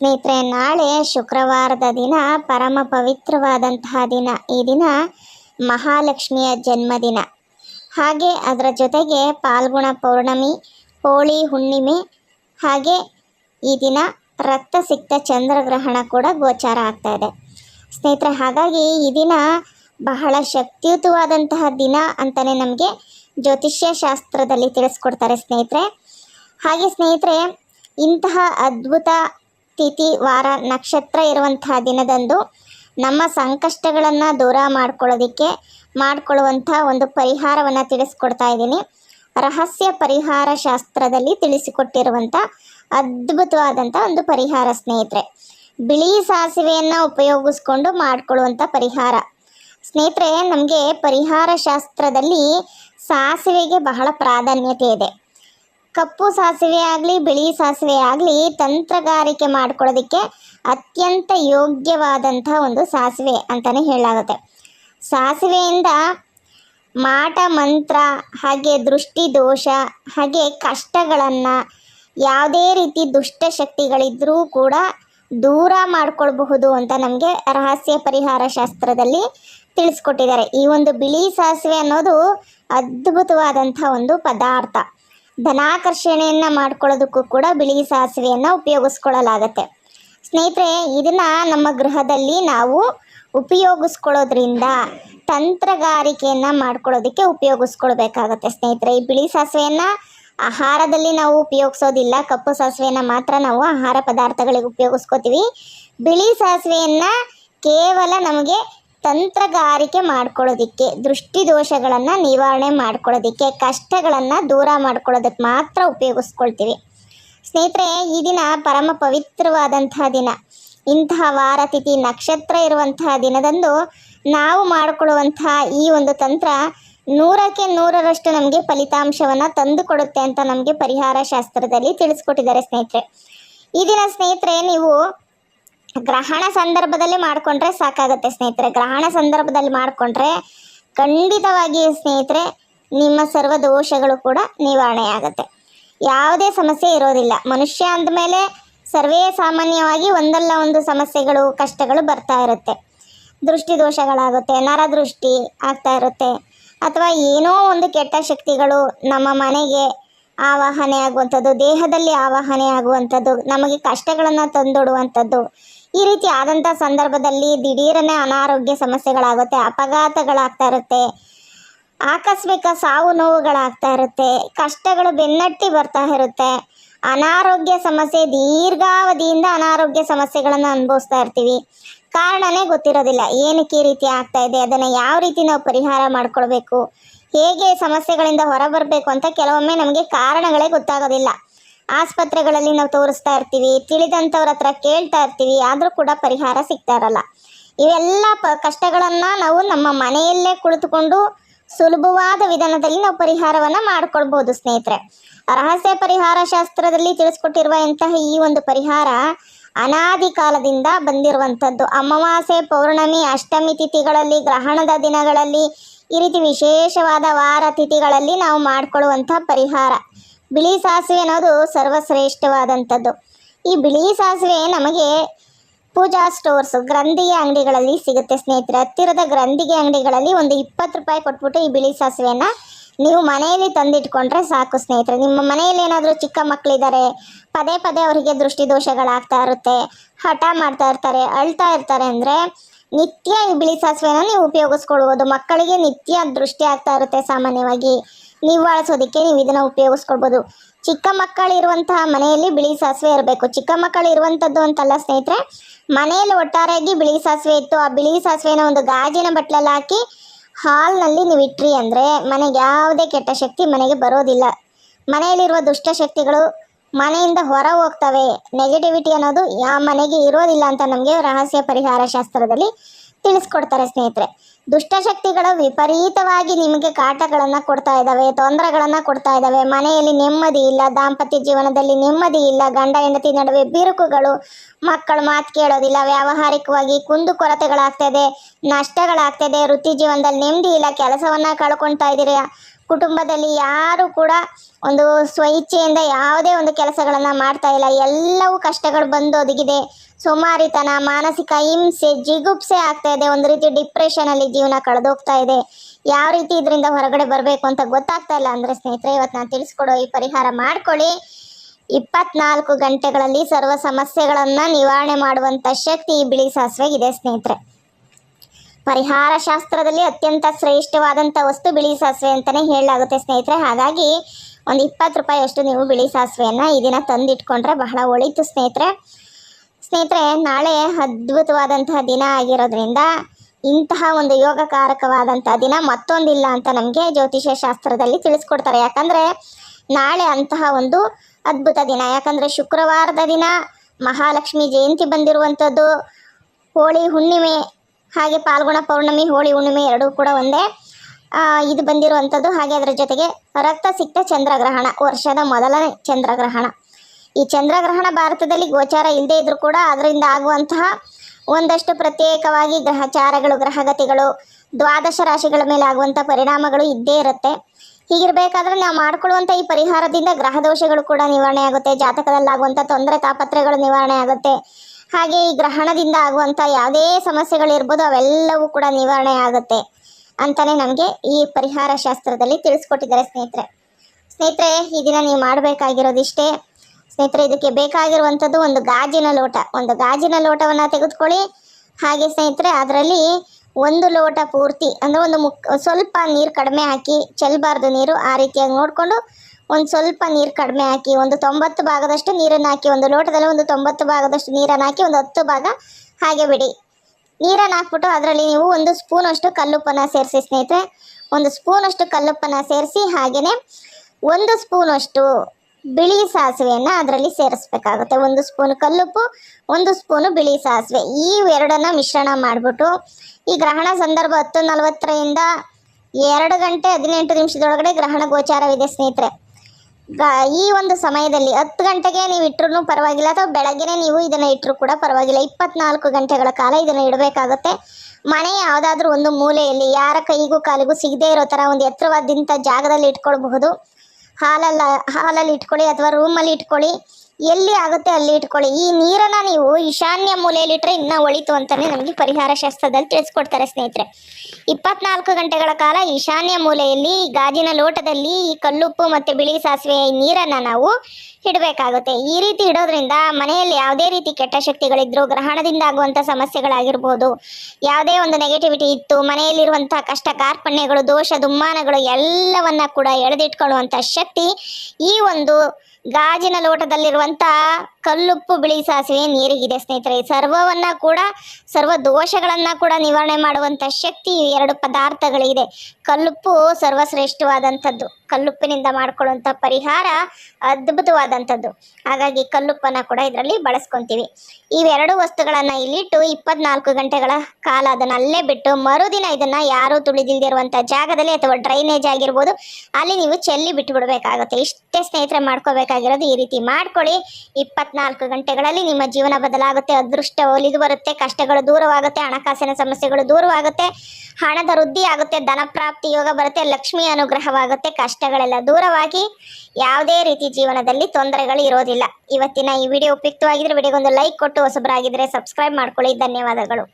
ಸ್ನೇಹಿತರೆ, ನಾಳೆ ಶುಕ್ರವಾರದ ದಿನ, ಪರಮ ಪವಿತ್ರವಾದಂತಹ ದಿನ. ಈ ದಿನ ಮಹಾಲಕ್ಷ್ಮಿಯ ಜನ್ಮದಿನ. ಹಾಗೆ ಅದರ ಜೊತೆಗೆ ಪಾಲ್ಗುಣ ಪೌರ್ಣಮಿ, ಹೋಳಿ ಹುಣ್ಣಿಮೆ, ಹಾಗೆ ಈ ದಿನ ರಕ್ತಸಿಕ್ತ ಚಂದ್ರಗ್ರಹಣ ಕೂಡ ಗೋಚಾರ ಆಗ್ತಾ ಇದೆ. ಸ್ನೇಹಿತರೆ, ಹಾಗಾಗಿ ಈ ದಿನ ಬಹಳ ಶಕ್ತಿಯುತವಾದಂತಹ ದಿನ ಅಂತಲೇ ನಮಗೆ ಜ್ಯೋತಿಷ್ಯ ಶಾಸ್ತ್ರದಲ್ಲಿ ತಿಳಿಸ್ಕೊಡ್ತಾರೆ ಸ್ನೇಹಿತರೆ. ಹಾಗೆ ಸ್ನೇಹಿತರೆ, ಇಂತಹ ಅದ್ಭುತ ತಿಥಿ, ವಾರ, ನಕ್ಷತ್ರ ಇರುವಂತಹ ದಿನದಂದು ನಮ್ಮ ಸಂಕಷ್ಟಗಳನ್ನು ದೂರ ಮಾಡ್ಕೊಳ್ಳೋದಕ್ಕೆ ಮಾಡಿಕೊಳ್ಳುವಂಥ ಒಂದು ಪರಿಹಾರವನ್ನು ತಿಳಿಸ್ಕೊಡ್ತಾ ಇದ್ದೀನಿ. ರಹಸ್ಯ ಪರಿಹಾರ ಶಾಸ್ತ್ರದಲ್ಲಿ ತಿಳಿಸಿಕೊಟ್ಟಿರುವಂಥ ಅದ್ಭುತವಾದಂಥ ಒಂದು ಪರಿಹಾರ ಸ್ನೇಹಿತರೆ. ಬಿಳಿ ಸಾಸಿವೆಯನ್ನು ಉಪಯೋಗಿಸ್ಕೊಂಡು ಮಾಡಿಕೊಳ್ಳುವಂಥ ಪರಿಹಾರ. ಸ್ನೇಹಿತರೆ, ನಮಗೆ ಪರಿಹಾರ ಶಾಸ್ತ್ರದಲ್ಲಿ ಸಾಸಿವೆಗೆ ಬಹಳ ಪ್ರಾಧಾನ್ಯತೆ ಇದೆ. ಕಪ್ಪು ಸಾಸಿವೆ ಆಗಲಿ, ಬಿಳಿ ಸಾಸಿವೆ ಆಗಲಿ ತಂತ್ರಗಾರಿಕೆ ಮಾಡ್ಕೊಳ್ಳೋದಕ್ಕೆ ಅತ್ಯಂತ ಯೋಗ್ಯವಾದಂಥ ಒಂದು ಸಾಸಿವೆ ಅಂತಲೇ ಹೇಳಲಾಗುತ್ತೆ. ಸಾಸಿವೆಯಿಂದ ಮಾಟ, ಮಂತ್ರ, ಹಾಗೆ ದೃಷ್ಟಿ ದೋಷ, ಹಾಗೆ ಕಷ್ಟಗಳನ್ನು, ಯಾವುದೇ ರೀತಿ ದುಷ್ಟಶಕ್ತಿಗಳಿದ್ದರೂ ಕೂಡ ದೂರ ಮಾಡಿಕೊಳ್ಬಹುದು ಅಂತ ನಮಗೆ ರಹಸ್ಯ ಪರಿಹಾರ ಶಾಸ್ತ್ರದಲ್ಲಿ ತಿಳಿಸ್ಕೊಟ್ಟಿದ್ದಾರೆ. ಈ ಒಂದು ಬಿಳಿ ಸಾಸಿವೆ ಅನ್ನೋದು ಅದ್ಭುತವಾದಂಥ ಒಂದು ಪದಾರ್ಥ. ಧನಾಕರ್ಷಣೆಯನ್ನು ಮಾಡ್ಕೊಳ್ಳೋದಕ್ಕೂ ಕೂಡ ಬಿಳಿ ಸಾಸಿವೆಯನ್ನು ಉಪಯೋಗಿಸ್ಕೊಳ್ಳಲಾಗತ್ತೆ. ಸ್ನೇಹಿತರೆ, ಇದನ್ನು ನಮ್ಮ ಗೃಹದಲ್ಲಿ ನಾವು ಉಪಯೋಗಿಸ್ಕೊಳ್ಳೋದ್ರಿಂದ ತಂತ್ರಗಾರಿಕೆಯನ್ನು ಮಾಡ್ಕೊಳ್ಳೋದಕ್ಕೆ ಉಪಯೋಗಿಸ್ಕೊಳ್ಬೇಕಾಗತ್ತೆ ಸ್ನೇಹಿತರೆ. ಈ ಬಿಳಿ ಸಾಸಿವೆಯನ್ನು ಆಹಾರದಲ್ಲಿ ನಾವು ಉಪಯೋಗಿಸೋದಿಲ್ಲ, ಕಪ್ಪು ಸಾಸಿವೆಯನ್ನು ಮಾತ್ರ ನಾವು ಆಹಾರ ಪದಾರ್ಥಗಳಿಗೆ ಉಪಯೋಗಿಸ್ಕೋತೀವಿ. ಬಿಳಿ ಸಾಸಿವೆಯನ್ನು ಕೇವಲ ನಮಗೆ ತಂತ್ರಗಾರಿಕೆ ಮಾಡ್ಕೊಳ್ಳೋದಕ್ಕೆ ದೃಷ್ಟಿ ದೋಷಗಳನ್ನು ನಿವಾರಣೆ ಮಾಡ್ಕೊಳ್ಳೋದಕ್ಕೆ, ಕಷ್ಟಗಳನ್ನು ದೂರ ಮಾಡ್ಕೊಳ್ಳೋದಕ್ಕೆ ಮಾತ್ರ ಉಪಯೋಗಿಸ್ಕೊಳ್ತೀವಿ. ಸ್ನೇಹಿತರೆ, ಈ ದಿನ ಪರಮ ಪವಿತ್ರವಾದಂತಹ ದಿನ. ಇಂತಹ ವಾರ ತಿಥಿ ನಕ್ಷತ್ರ ಇರುವಂತಹ ದಿನದಂದು ನಾವು ಮಾಡಿಕೊಳ್ಳುವಂತಹ ಈ ಒಂದು ತಂತ್ರ ನೂರಕ್ಕೆ ನೂರರಷ್ಟು ನಮಗೆ ಫಲಿತಾಂಶವನ್ನು ತಂದು ಕೊಡುತ್ತೆ ಅಂತ ನಮಗೆ ಪರಿಹಾರ ಶಾಸ್ತ್ರದಲ್ಲಿ ತಿಳಿಸ್ಕೊಟ್ಟಿದ್ದಾರೆ ಸ್ನೇಹಿತರೆ. ಈ ದಿನ ಸ್ನೇಹಿತರೆ, ನೀವು ಗ್ರಹಣ ಸಂದರ್ಭದಲ್ಲಿ ಮಾಡಿಕೊಂಡ್ರೆ ಸಾಕಾಗುತ್ತೆ ಸ್ನೇಹಿತರೆ. ಗ್ರಹಣ ಸಂದರ್ಭದಲ್ಲಿ ಮಾಡಿಕೊಂಡ್ರೆ ಖಂಡಿತವಾಗಿ ಸ್ನೇಹಿತರೆ ನಿಮ್ಮ ಸರ್ವ ದೋಷಗಳು ಕೂಡ ನಿವಾರಣೆ ಆಗುತ್ತೆ ಯಾವುದೇ ಸಮಸ್ಯೆ ಇರೋದಿಲ್ಲ. ಮನುಷ್ಯ ಅಂದಮೇಲೆ ಸರ್ವೇ ಸಾಮಾನ್ಯವಾಗಿ ಒಂದಲ್ಲ ಒಂದು ಸಮಸ್ಯೆಗಳು, ಕಷ್ಟಗಳು ಬರ್ತಾ ಇರುತ್ತೆ. ದೃಷ್ಟಿ ದೋಷಗಳಾಗುತ್ತೆ ನರದೃಷ್ಟಿ ಆಗ್ತಾ ಇರುತ್ತೆ. ಅಥವಾ ಏನೋ ಒಂದು ಕೆಟ್ಟ ಶಕ್ತಿಗಳು ನಮ್ಮ ಮನೆಗೆ ಆವಾಹನೆ ಆಗುವಂಥದ್ದು, ದೇಹದಲ್ಲಿ ಆವಾಹನೆ ಆಗುವಂಥದ್ದು, ನಮಗೆ ಕಷ್ಟಗಳನ್ನು ತಂದೊಡುವಂಥದ್ದು ಈ ರೀತಿ ಆದಂಥ ಸಂದರ್ಭದಲ್ಲಿ ದಿಢೀರನೇ ಅನಾರೋಗ್ಯ ಸಮಸ್ಯೆಗಳಾಗುತ್ತೆ, ಅಪಘಾತಗಳಾಗ್ತಾ ಇರುತ್ತೆ, ಆಕಸ್ಮಿಕ ಸಾವು ನೋವುಗಳಾಗ್ತಾ ಇರುತ್ತೆ, ಕಷ್ಟಗಳು ಬೆನ್ನಟ್ಟಿ ಬರ್ತಾ ಇರುತ್ತೆ. ಅನಾರೋಗ್ಯ ಸಮಸ್ಯೆ, ದೀರ್ಘಾವಧಿಯಿಂದ ಅನಾರೋಗ್ಯ ಸಮಸ್ಯೆಗಳನ್ನು ಅನುಭವಿಸ್ತಾ ಇರ್ತೀವಿ. ಕಾರಣನೇ ಗೊತ್ತಿರೋದಿಲ್ಲ, ಏನಕ್ಕೆ ಈ ರೀತಿ ಆಗ್ತಾ ಇದೆ, ಅದನ್ನು ಯಾವ ರೀತಿ ನಾವು ಪರಿಹಾರ ಮಾಡ್ಕೊಳ್ಬೇಕು, ಹೇಗೆ ಸಮಸ್ಯೆಗಳಿಂದ ಹೊರಬರಬೇಕು ಅಂತ ಕೆಲವೊಮ್ಮೆ ನಮಗೆ ಕಾರಣಗಳೇ ಗೊತ್ತಾಗೋದಿಲ್ಲ. ಆಸ್ಪತ್ರೆಗಳಲ್ಲಿ ನಾವು ತೋರಿಸ್ತಾ ಇರ್ತೀವಿ ತಿಳಿದಂಥವ್ರ ಹತ್ರ ಕೇಳ್ತಾ ಇರ್ತೀವಿ, ಆದರೂ ಕೂಡ ಪರಿಹಾರ ಸಿಗ್ತಾ ಇರಲ್ಲ. ಇವೆಲ್ಲ ಪ ಕಷ್ಟಗಳನ್ನು ನಾವು ನಮ್ಮ ಮನೆಯಲ್ಲೇ ಕುಳಿತುಕೊಂಡು ಸುಲಭವಾದ ವಿಧಾನದಲ್ಲಿ ನಾವು ಪರಿಹಾರವನ್ನು ಮಾಡ್ಕೊಳ್ಬೋದು ಸ್ನೇಹಿತರೆ. ರಹಸ್ಯ ಪರಿಹಾರ ಶಾಸ್ತ್ರದಲ್ಲಿ ತಿಳಿಸ್ಕೊಟ್ಟಿರುವ ಇಂತಹ ಈ ಒಂದು ಪರಿಹಾರ ಅನಾದಿ ಕಾಲದಿಂದ ಬಂದಿರುವಂಥದ್ದು. ಅಮಾವಾಸ್ಯೆ, ಪೌರ್ಣಮಿ, ಅಷ್ಟಮಿ ತಿಥಿಗಳಲ್ಲಿ, ಗ್ರಹಣದ ದಿನಗಳಲ್ಲಿ, ಈ ರೀತಿ ವಿಶೇಷವಾದ ವಾರ ತಿಥಿಗಳಲ್ಲಿ ನಾವು ಮಾಡಿಕೊಳ್ಳುವಂಥ ಪರಿಹಾರ. ಬಿಳಿ ಸಾಸಿವೆ ಅನ್ನೋದು ಸರ್ವಶ್ರೇಷ್ಠವಾದಂಥದ್ದು. ಈ ಬಿಳಿ ಸಾಸಿವೆ ನಮಗೆ ಪೂಜಾ ಸ್ಟೋರ್ಸ್, ಗ್ರಂಥಿಗೆ ಅಂಗಡಿಗಳಲ್ಲಿ ಸಿಗುತ್ತೆ ಸ್ನೇಹಿತರೆ. ಹತ್ತಿರದ ಗ್ರಂಥಿಗೆ ಅಂಗಡಿಗಳಲ್ಲಿ ಒಂದು ಇಪ್ಪತ್ತು ರೂಪಾಯಿ ಕೊಟ್ಬಿಟ್ಟು ಈ ಬಿಳಿ ಸಾಸಿವೆಯನ್ನು ನೀವು ಮನೆಯಲ್ಲಿ ತಂದಿಟ್ಕೊಂಡ್ರೆ ಸಾಕು ಸ್ನೇಹಿತರೆ. ನಿಮ್ಮ ಮನೆಯಲ್ಲಿ ಏನಾದರೂ ಚಿಕ್ಕ ಮಕ್ಕಳಿದ್ದಾರೆ ಪದೇ ಪದೇ ಅವರಿಗೆ ದೃಷ್ಟಿ ದೋಷಗಳಾಗ್ತಾ ಇರುತ್ತೆ, ಹಠ ಮಾಡ್ತಾ ಇರ್ತಾರೆ, ಅಳ್ತಾ ಇರ್ತಾರೆ ಅಂದರೆ ನಿತ್ಯ ಈ ಬಿಳಿ ಸಾಸಿವೆನ ನೀವು ಉಪಯೋಗಿಸ್ಕೊಳ್ಬೋದು. ಮಕ್ಕಳಿಗೆ ನಿತ್ಯ ದೃಷ್ಟಿ ಆಗ್ತಾ ಇರುತ್ತೆ ಸಾಮಾನ್ಯವಾಗಿ. ನೀವು ಬಳಸೋದಕ್ಕೆ ನೀವು ಇದನ್ನು ಉಪಯೋಗಿಸ್ಕೊಳ್ಬೋದು. ಚಿಕ್ಕ ಮಕ್ಕಳಿರುವಂತಹ ಮನೆಯಲ್ಲಿ ಬಿಳಿ ಸಾಸಿವೆ ಇರಬೇಕು. ಚಿಕ್ಕ ಮಕ್ಕಳು ಇರುವಂಥದ್ದು ಅಂತಲ್ಲ ಸ್ನೇಹಿತರೆ, ಮನೆಯಲ್ಲಿ ಒಟ್ಟಾರೆಯಾಗಿ ಬಿಳಿ ಸಾಸಿವೆ ಇತ್ತು. ಆ ಬಿಳಿ ಸಾಸಿವೆನ ಒಂದು ಗಾಜಿನ ಬಟ್ಲಲ್ಲಿ ಹಾಕಿ ಹಾಲ್ನಲ್ಲಿ ನೀವು ಇಟ್ರಿ ಅಂದರೆ ಮನೆಗೆ ಯಾವುದೇ ಕೆಟ್ಟ ಶಕ್ತಿ ಮನೆಗೆ ಬರೋದಿಲ್ಲ. ಮನೆಯಲ್ಲಿರುವ ದುಷ್ಟಶಕ್ತಿಗಳು ಮನೆಯಿಂದ ಹೊರ ಹೋಗ್ತವೆ. ನೆಗೆಟಿವಿಟಿ ಅನ್ನೋದು ಯಾವ ಮನೆಗೆ ಇರೋದಿಲ್ಲ ಅಂತ ನಮಗೆ ರಹಸ್ಯ ಪರಿಹಾರ ಶಾಸ್ತ್ರದಲ್ಲಿ ತಿಳಿಸ್ಕೊಡ್ತಾರೆ ಸ್ನೇಹಿತರೆ. ದುಷ್ಟಶಕ್ತಿಗಳು ವಿಪರೀತವಾಗಿ ನಿಮಗೆ ಕಾಟಗಳನ್ನು ಕೊಡ್ತಾ ಇದ್ದಾವೆ, ತೊಂದರೆಗಳನ್ನು ಕೊಡ್ತಾ ಇದ್ದಾವೆ. ಮನೆಯಲ್ಲಿ ನೆಮ್ಮದಿ ಇಲ್ಲ, ದಾಂಪತ್ಯ ಜೀವನದಲ್ಲಿ ನೆಮ್ಮದಿ ಇಲ್ಲ, ಗಂಡ, ಹೆಂಡತಿ ನಡುವೆ ಬಿರುಕುಗಳು, ಮಕ್ಕಳು ಮಾತು ಕೇಳೋದಿಲ್ಲ, ವ್ಯಾವಹಾರಿಕವಾಗಿ ಕುಂದು ಕೊರತೆಗಳಾಗ್ತಾ ಇದೆ, ನಷ್ಟಗಳಾಗ್ತಾ ಇದೆ, ವೃತ್ತಿ ಜೀವನದಲ್ಲಿ ನೆಮ್ಮದಿ ಇಲ್ಲ, ಕೆಲಸವನ್ನು ಕಳ್ಕೊಳ್ತಾ ಇದ್ದೀರಾ? ಕುಟುಂಬದಲ್ಲಿ ಯಾರು ಕೂಡ ಒಂದು ಸ್ವಇಚ್ಛೆಯಿಂದ ಯಾವುದೇ ಒಂದು ಕೆಲಸಗಳನ್ನು ಮಾಡ್ತಾ ಇಲ್ಲ. ಎಲ್ಲವೂ ಕಷ್ಟಗಳು ಬಂದು ಒದಗಿದೆ. ಸೋಮಾರಿತನ, ಮಾನಸಿಕ ಹಿಂಸೆ, ಜಿಗುಪ್ಸೆ ಆಗ್ತಾ ಇದೆ. ಒಂದು ರೀತಿ ಡಿಪ್ರೆಷನಲ್ಲಿ ಜೀವನ ಕಳೆದೋಗ್ತಾ ಇದೆ. ಯಾವ ರೀತಿ ಇದರಿಂದ ಹೊರಗಡೆ ಬರಬೇಕು ಅಂತ ಗೊತ್ತಾಗ್ತಾ ಇಲ್ಲ. ಅಂದರೆ ಸ್ನೇಹಿತರೆ, ಇವತ್ತು ನಾನು ತಿಳಿಸ್ಕೊಡೋ ಈ ಪರಿಹಾರ ಮಾಡ್ಕೊಳ್ಳಿ. ಇಪ್ಪತ್ನಾಲ್ಕು ಗಂಟೆಗಳಲ್ಲಿ ಸರ್ವ ಸಮಸ್ಯೆಗಳನ್ನು ನಿವಾರಣೆ ಮಾಡುವಂಥ ಶಕ್ತಿ ಈ ಬಿಳಿ ಸಾಸಿವೆಗಿದೆ ಸ್ನೇಹಿತರೆ. ಪರಿಹಾರ ಶಾಸ್ತ್ರದಲ್ಲಿ ಅತ್ಯಂತ ಶ್ರೇಷ್ಠವಾದಂಥ ವಸ್ತು ಬಿಳಿ ಸಾಸಿವೆ ಅಂತಲೇ ಹೇಳಲಾಗುತ್ತೆ ಸ್ನೇಹಿತರೆ. ಹಾಗಾಗಿ ಒಂದು ಇಪ್ಪತ್ತು ರೂಪಾಯಿಯಷ್ಟು ನೀವು ಬಿಳಿ ಸಾಸಿವೆಯನ್ನು ಈ ದಿನ ತಂದಿಟ್ಕೊಂಡ್ರೆ ಬಹಳ ಒಳಿತು ಸ್ನೇಹಿತರೆ. ಸ್ನೇಹಿತರೆ, ನಾಳೆ ಅದ್ಭುತವಾದಂತಹ ದಿನ ಆಗಿರೋದ್ರಿಂದ ಇಂತಹ ಒಂದು ಯೋಗಕಾರಕವಾದಂಥ ದಿನ ಮತ್ತೊಂದಿಲ್ಲ ಅಂತ ನಮಗೆ ಜ್ಯೋತಿಷ್ಯ ಶಾಸ್ತ್ರದಲ್ಲಿ ತಿಳಿಸ್ಕೊಡ್ತಾರೆ. ಯಾಕಂದರೆ ನಾಳೆ ಅಂತಹ ಒಂದು ಅದ್ಭುತ ದಿನ. ಯಾಕಂದರೆ ಶುಕ್ರವಾರದ ದಿನ ಮಹಾಲಕ್ಷ್ಮಿ ಜಯಂತಿ ಬಂದಿರುವಂಥದ್ದು ಹೋಳಿ ಹುಣ್ಣಿಮೆ ಹಾಗೆ ಪಾಲ್ಗುಣ ಪೌರ್ಣಮಿ, ಹೋಳಿ ಹುಣ್ಣಿಮೆ ಎರಡೂ ಕೂಡ ಒಂದೇ. ಇದು ಬಂದಿರುವಂಥದ್ದು ಹಾಗೆ ಅದರ ಜೊತೆಗೆ ರಕ್ತ ಸಿಕ್ತ ಚಂದ್ರಗ್ರಹಣ, ವರ್ಷದ ಮೊದಲನೇ ಚಂದ್ರಗ್ರಹಣ. ಈ ಚಂದ್ರಗ್ರಹಣ ಭಾರತದಲ್ಲಿ ಗೋಚಾರ ಇಲ್ಲದೆ ಇದ್ರೂ ಕೂಡ ಅದರಿಂದ ಆಗುವಂತಹ ಒಂದಷ್ಟು ಪ್ರತ್ಯೇಕವಾಗಿ ಗ್ರಹಚಾರಗಳು, ಗ್ರಹಗತಿಗಳು, ದ್ವಾದಶ ರಾಶಿಗಳ ಮೇಲೆ ಆಗುವಂಥ ಪರಿಣಾಮಗಳು ಇದ್ದೇ ಇರುತ್ತೆ. ಹೀಗಿರಬೇಕಾದ್ರೆ ನಾವು ಮಾಡ್ಕೊಳ್ಳುವಂಥ ಈ ಪರಿಹಾರದಿಂದ ಗ್ರಹ ದೋಷಗಳು ಕೂಡ ನಿವಾರಣೆ ಆಗುತ್ತೆ ಜಾತಕದಲ್ಲಾಗುವಂಥ ತೊಂದರೆ ತಾಪತ್ರೆಗಳು ನಿವಾರಣೆ ಆಗುತ್ತೆ. ಹಾಗೆ ಈ ಗ್ರಹಣದಿಂದ ಆಗುವಂಥ ಯಾವುದೇ ಸಮಸ್ಯೆಗಳಿರ್ಬೋದು ಅವೆಲ್ಲವೂ ಕೂಡ ನಿವಾರಣೆ ಆಗುತ್ತೆ ಅಂತಲೇ ನಮಗೆ ಈ ಪರಿಹಾರ ಶಾಸ್ತ್ರದಲ್ಲಿ ತಿಳಿಸ್ಕೊಟ್ಟಿದ್ದಾರೆ ಸ್ನೇಹಿತರೆ. ಸ್ನೇಹಿತರೆ, ಈ ದಿನ ನೀವು ಮಾಡಬೇಕಾಗಿರೋದಿಷ್ಟೇ. ಸ್ನೇಹಿತರೆ, ಇದಕ್ಕೆ ಬೇಕಾಗಿರುವಂಥದ್ದು ಒಂದು ಗಾಜಿನ ಲೋಟ. ಒಂದು ಗಾಜಿನ ಲೋಟವನ್ನು ತೆಗೆದುಕೊಳ್ಳಿ. ಹಾಗೆ ಸ್ನೇಹಿತರೆ, ಅದರಲ್ಲಿ ಒಂದು ಲೋಟ ಪೂರ್ತಿ, ಅಂದರೆ ಒಂದು ಮುಕ್, ಸ್ವಲ್ಪ ನೀರು ಕಡಿಮೆ ಹಾಕಿ ಚೆಲ್ಲಬಾರ್ದು ನೀರು ಆ ರೀತಿಯಾಗಿ ನೋಡಿಕೊಂಡು ಒಂದು ಸ್ವಲ್ಪ ನೀರು ಕಡಿಮೆ ಹಾಕಿ, ಒಂದು ತೊಂಬತ್ತು ಭಾಗದಷ್ಟು ನೀರನ್ನು ಹಾಕಿ, ಒಂದು ಲೋಟದಲ್ಲಿ ಒಂದು ತೊಂಬತ್ತು ಭಾಗದಷ್ಟು ನೀರನ್ನು ಹಾಕಿ, ಒಂದು ಹತ್ತು ಭಾಗ ಹಾಗೆ ಬಿಡಿ. ನೀರನ್ನು ಹಾಕ್ಬಿಟ್ಟು ಅದರಲ್ಲಿ ನೀವು ಒಂದು ಸ್ಪೂನಷ್ಟು ಕಲ್ಲುಪ್ಪನ್ನು ಸೇರಿಸಿ ಸ್ನೇಹಿತರೆ. ಒಂದು ಸ್ಪೂನಷ್ಟು ಕಲ್ಲುಪ್ಪನ್ನು ಸೇರಿಸಿ ಹಾಗೆಯೇ ಒಂದು ಸ್ಪೂನಷ್ಟು ಬಿಳಿ ಸಾಸಿವೆಯನ್ನು ಅದರಲ್ಲಿ ಸೇರಿಸ್ಬೇಕಾಗುತ್ತೆ. ಒಂದು ಸ್ಪೂನ್ ಕಲ್ಲುಪ್ಪು, ಒಂದು ಸ್ಪೂನು ಬಿಳಿ ಸಾಸಿವೆ. ಈ ಎರಡನ್ನ ಮಿಶ್ರಣ ಮಾಡಿಬಿಟ್ಟು ಈ ಗ್ರಹಣ ಸಂದರ್ಭ ಹತ್ತು ನಲವತ್ತರಿಂದ ಎರಡು ಗಂಟೆ ಹದಿನೆಂಟು ನಿಮಿಷದೊಳಗಡೆ ಗ್ರಹಣ ಗೋಚಾರವಿದೆ ಸ್ನೇಹಿತರೆ. ಈ ಒಂದು ಸಮಯದಲ್ಲಿ ಹತ್ತು ಗಂಟೆಗೆ ನೀವು ಇಟ್ಟರೂ ಪರವಾಗಿಲ್ಲ ಅಥವಾ ಬೆಳಗ್ಗೆನೇ ನೀವು ಇದನ್ನು ಇಟ್ಟರೂ ಕೂಡ ಪರವಾಗಿಲ್ಲ. ಇಪ್ಪತ್ನಾಲ್ಕು ಗಂಟೆಗಳ ಕಾಲ ಇದನ್ನು ಇಡಬೇಕಾಗುತ್ತೆ. ಮನೆ ಯಾವುದಾದ್ರೂ ಒಂದು ಮೂಲೆಯಲ್ಲಿ, ಯಾರ ಕೈಗೂ ಕಾಲಿಗೂ ಸಿಗದೇ ಇರೋ ಥರ ಒಂದು ಎತ್ತರವಾದಂಥ ಜಾಗದಲ್ಲಿ ಇಟ್ಕೊಳ್ಬಹುದು. ಹಾಲಲ್ಲ, ಹಾಲಲ್ಲಿ ಇಟ್ಕೊಳ್ಳಿ ಅಥವಾ ರೂಮಲ್ಲಿ ಇಟ್ಕೊಳ್ಳಿ. ಎಲ್ಲಿ ಆಗುತ್ತೆ ಅಲ್ಲಿ ಇಟ್ಕೊಳ್ಳಿ. ಈ ನೀರನ್ನ ನೀವು ಈಶಾನ್ಯ ಮೂಲೆಯಲ್ಲಿ ಇಟ್ಟರೆ ಇನ್ನೂ ಒಳಿತು ಅಂತಾನೆ ನಮಗೆ ಪರಿಹಾರ ಶಾಸ್ತ್ರದಲ್ಲಿ ತಿಳಿಸ್ಕೊಡ್ತಾರೆ ಸ್ನೇಹಿತರೆ. ಇಪ್ಪತ್ನಾಲ್ಕು ಗಂಟೆಗಳ ಕಾಲ ಈಶಾನ್ಯ ಮೂಲೆಯಲ್ಲಿ ಗಾಜಿನ ಲೋಟದಲ್ಲಿ ಈ ಕಲ್ಲುಪ್ಪು ಮತ್ತು ಬಿಳಿ ಸಾಸಿವೆ ಈ ನೀರನ್ನು ನಾವು ಇಡಬೇಕಾಗುತ್ತೆ. ಈ ರೀತಿ ಇಡೋದ್ರಿಂದ ಮನೆಯಲ್ಲಿ ಯಾವುದೇ ರೀತಿ ಕೆಟ್ಟ ಶಕ್ತಿಗಳಿದ್ರು, ಗ್ರಹಣದಿಂದ ಆಗುವಂತ ಸಮಸ್ಯೆಗಳಾಗಿರ್ಬೋದು, ಯಾವುದೇ ಒಂದು ನೆಗೆಟಿವಿಟಿ ಇತ್ತು, ಮನೆಯಲ್ಲಿರುವಂಥ ಕಷ್ಟ, ಕಾರ್ಪಣ್ಯಗಳು, ದೋಷ, ದುಮ್ಮಾನಗಳು ಎಲ್ಲವನ್ನ ಕೂಡ ಎಳೆದಿಟ್ಕೊಳ್ಳುವಂಥ ಶಕ್ತಿ ಈ ಒಂದು ಗಾಜಿನ ಲೋಟದಲ್ಲಿರುವಂತಹ ಕಲ್ಲುಪ್ಪು ಬಿಳಿ ಸಾಸಿವೆ ನೀರಿಗಿದೆ ಸ್ನೇಹಿತರೆ. ಸರ್ವವನ್ನ ಕೂಡ, ಸರ್ವ ದೋಷಗಳನ್ನ ಕೂಡ ನಿವಾರಣೆ ಮಾಡುವಂತ ಶಕ್ತಿ ಎರಡು ಪದಾರ್ಥಗಳಿದೆ. ಕಲ್ಲುಪ್ಪು ಸರ್ವಶ್ರೇಷ್ಠವಾದಂಥದ್ದು. ಕಲ್ಲುಪ್ಪಿನಿಂದ ಮಾಡ್ಕೊಳ್ಳುವಂಥ ಪರಿಹಾರ ಅದ್ಭುತವಾದಂಥದ್ದು. ಹಾಗಾಗಿ ಕಲ್ಲುಪ್ಪನ್ನು ಕೂಡ ಇದರಲ್ಲಿ ಬಳಸ್ಕೊತೀವಿ. ಇವೆರಡು ವಸ್ತುಗಳನ್ನು ಇಲ್ಲಿಟ್ಟು ಇಪ್ಪತ್ನಾಲ್ಕು ಗಂಟೆಗಳ ಕಾಲ ಅದನ್ನು ಅಲ್ಲೇ ಬಿಟ್ಟು ಮರುದಿನ ಇದನ್ನು ಯಾರೂ ತುಳಿದಿಲ್ದಿರುವಂಥ ಜಾಗದಲ್ಲಿ ಅಥವಾ ಡ್ರೈನೇಜ್ ಆಗಿರ್ಬೋದು, ಅಲ್ಲಿ ನೀವು ಚೆಲ್ಲಿ ಬಿಟ್ಟುಬಿಡಬೇಕಾಗುತ್ತೆ ಇಷ್ಟೇ ಸ್ನೇಹಿತರೆ, ಮಾಡ್ಕೋಬೇಕಾಗಿರೋದು ಈ ರೀತಿ ಮಾಡ್ಕೊಳ್ಳಿ. ಇಪ್ಪತ್ನಾಲ್ಕು ಗಂಟೆಗಳಲ್ಲಿ ನಿಮ್ಮ ಜೀವನ ಬದಲಾಗುತ್ತೆ, ಅದೃಷ್ಟ ಒಲಿದು ಬರುತ್ತೆ, ಕಷ್ಟಗಳು ದೂರವಾಗುತ್ತೆ, ಹಣಕಾಸಿನ ಸಮಸ್ಯೆಗಳು ದೂರವಾಗುತ್ತೆ, ಹಣದ ವೃದ್ಧಿ ಆಗುತ್ತೆ, ಧನ ಪ್ರಾಪ್ತಿ ಯೋಗ ಬರುತ್ತೆ, ಲಕ್ಷ್ಮಿ ಅನುಗ್ರಹವಾಗುತ್ತೆ ಕಷ್ಟಗಳೆಲ್ಲ ದೂರವಾಗಿ ಯಾವುದೇ ರೀತಿ ಜೀವನದಲ್ಲಿ ತೊಂದರೆಗಳು ಇರೋದಿಲ್ಲ. ಇವತ್ತಿನ ಈ ವಿಡಿಯೋ ಉಪಯುಕ್ತವಾಗಿದ್ದರೆ ವಿಡಿಯೋಗೊಂದು ಲೈಕ್ ಕೊಟ್ಟು ಹೊಸಬರಾಗಿದ್ದರೆ ಸಬ್ಸ್ಕ್ರೈಬ್ ಮಾಡ್ಕೊಳ್ಳಿ. ಧನ್ಯವಾದಗಳು.